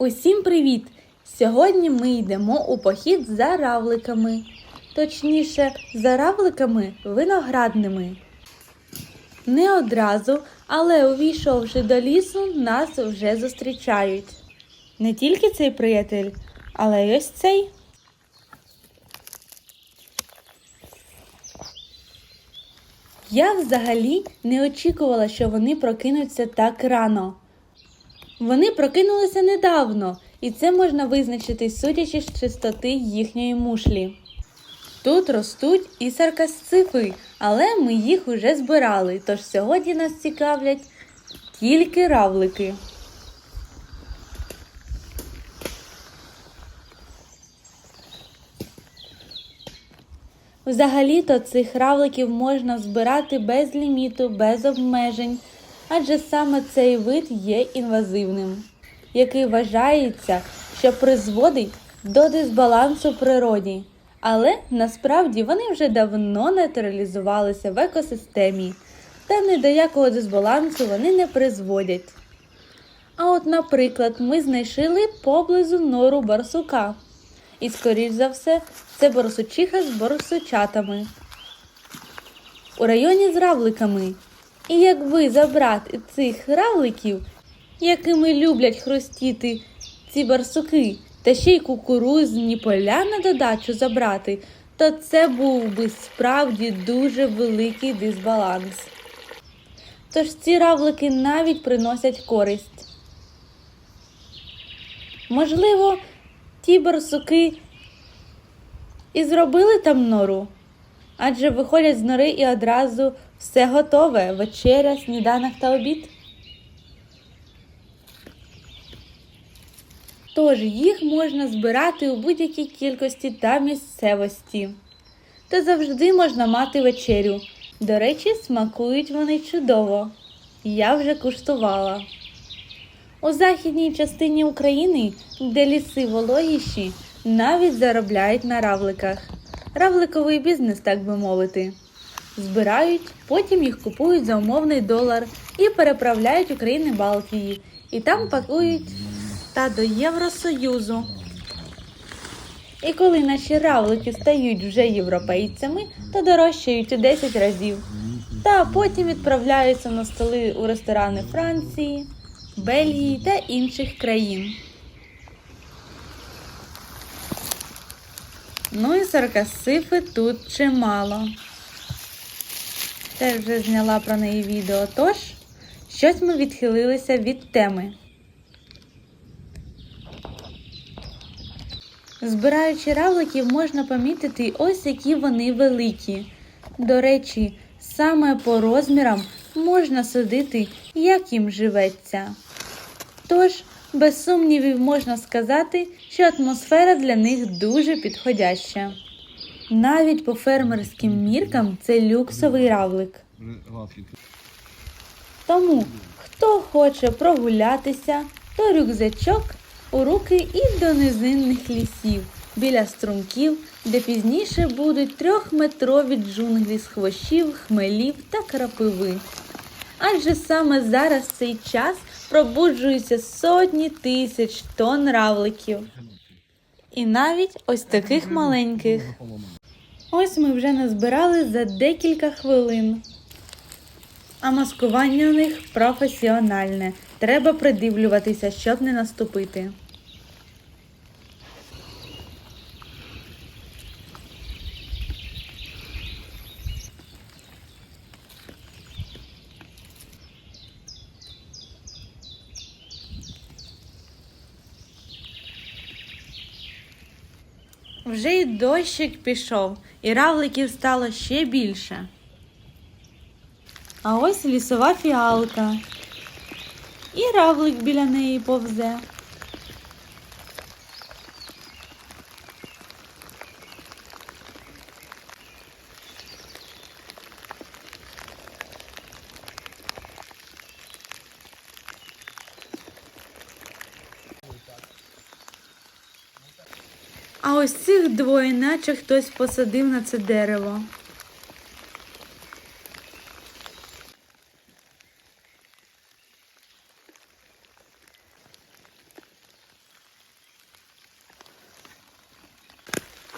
Усім привіт! Сьогодні ми йдемо у похід за равликами. Точніше, за равликами виноградними. Не одразу, але увійшовши до лісу, нас вже зустрічають. Не тільки цей приятель, але й ось цей. Я взагалі не очікувала, що вони прокинуться так рано. Вони прокинулися недавно, і це можна визначити, судячи з чистоти їхньої мушлі. Тут ростуть і саркасцифи, але ми їх уже збирали, тож сьогодні нас цікавлять тільки равлики. Взагалі-то цих равликів можна збирати без ліміту, без обмежень, адже саме цей вид є інвазивним, який вважається, що призводить до дисбалансу природі. Але насправді вони вже давно натуралізувалися в екосистемі, та ні до якого дисбалансу вони не призводять. А от, наприклад, ми знайшли поблизу нору барсука. І, скоріш за все, це борсучиха з борсучатами. У районі з равликами. І якби забрати цих равликів, якими люблять хрустіти ці барсуки, та ще й кукурузні поля на додачу забрати, то це був би справді дуже великий дисбаланс. Тож ці равлики навіть приносять користь. Можливо, ті барсуки і зробили там нору, адже виходять з нори і одразу все готове вечеря, сніданок та обід. Тож їх можна збирати у будь-якій кількості та місцевості. Та завжди можна мати вечерю. До речі, смакують вони чудово. Я вже куштувала. У західній частині України, де ліси вологіші, навіть заробляють на равликах. Равликовий бізнес, так би мовити. Збирають, потім їх купують за умовний долар і переправляють у країни Балтії. І там пакують та до Євросоюзу. І коли наші равлики стають вже європейцями, то дорожчають у 10 разів. Та потім відправляються на столи у ресторани Франції, Бельгії та інших країн. Ну і саркасифи тут чимало. Теж вже зняла про неї відео, тож щось ми відхилилися від теми. Збираючи равликів, можна помітити ось які вони великі. До речі, саме по розмірам можна судити, як їм живеться. Тож, без сумнівів можна сказати, що атмосфера для них дуже підходяща. Навіть по фермерським міркам це люксовий равлик. Тому, хто хоче прогулятися, то рюкзачок у руки і до низинних лісів, біля струмків, де пізніше будуть трьохметрові джунглі з хвощів, хмелів та крапиви. Адже саме зараз цей час пробуджуються сотні тисяч тонн равликів. І навіть ось таких маленьких. Ось ми вже назбирали за декілька хвилин. А маскування у них професіональне. Треба придивлюватися, щоб не наступити. Вже й дощик пішов, і равликів стало ще більше. А ось лісова фіалка. І равлик біля неї повзе. А ось цих двоє, наче хтось посадив на це дерево.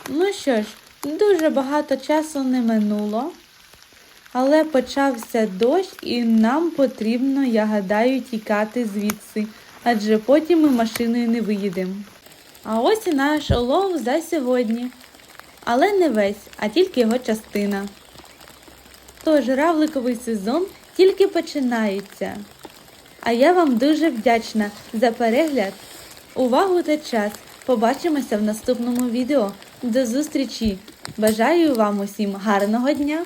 Ну що ж, дуже багато часу не минуло, але почався дощ і нам потрібно, я гадаю, тікати звідси, адже потім ми машиною не виїдемо. А ось і наш олов за сьогодні. Але не весь, а тільки його частина. Тож равликовий сезон тільки починається. А я вам дуже вдячна за перегляд, увагу та час. Побачимося в наступному відео. До зустрічі! Бажаю вам усім гарного дня!